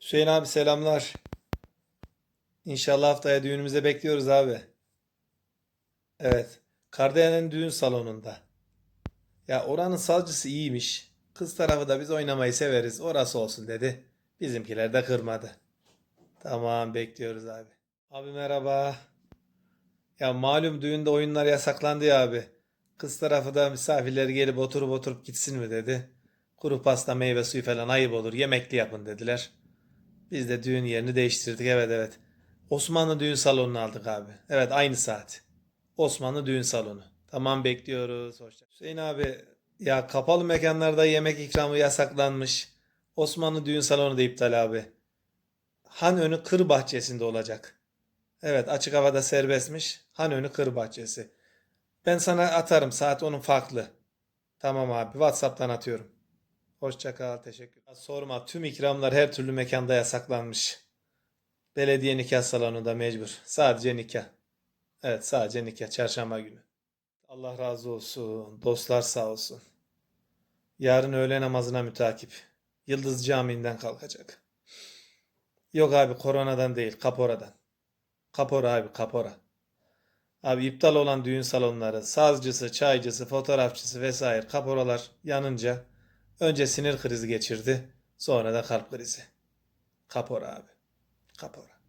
Hüseyin abi selamlar. İnşallah haftaya düğünümüze bekliyoruz abi. Evet. Kardelen'in düğün salonunda. Ya oranın salcısı iyiymiş. Kız tarafı da biz oynamayı severiz. Orası olsun dedi. Bizimkiler de kırmadı. Tamam bekliyoruz abi. Abi merhaba. Ya malum düğünde oyunlar yasaklandı ya abi. Kız tarafı da misafirleri gelip oturup oturup gitsin mi dedi. Kuru pasta meyve suyu falan ayıp olur. Yemekli yapın dediler. Biz de düğün yerini değiştirdik. Evet evet. Osmanlı düğün salonunu aldık abi. Evet aynı saat. Osmanlı düğün salonu. Tamam bekliyoruz. Hoşça. Hüseyin abi ya kapalı mekanlarda yemek ikramı yasaklanmış. Osmanlı düğün salonu da iptal abi. Han önü kır bahçesinde olacak. Evet açık havada serbestmiş. Han önü kır bahçesi. Ben sana atarım. Saat onun farklı. Tamam abi. WhatsApp'tan atıyorum. Hoşça kal. Teşekkür. Sorma. Tüm ikramlar her türlü mekanda yasaklanmış. Belediye nikah salonunda mecbur. Sadece nikah. Evet sadece nikah. Çarşamba günü. Allah razı olsun. Dostlar sağ olsun. Yarın öğle namazına mütakip. Yıldız Camii'nden kalkacak. Yok abi koronadan değil. Kaporadan. Kapora abi kapora. Abi iptal olan düğün salonları, sazcısı, çaycısı, fotoğrafçısı vesaire kaporalar yanınca önce sinir krizi geçirdi, sonra da kalp krizi. Kapora abi. Kapora.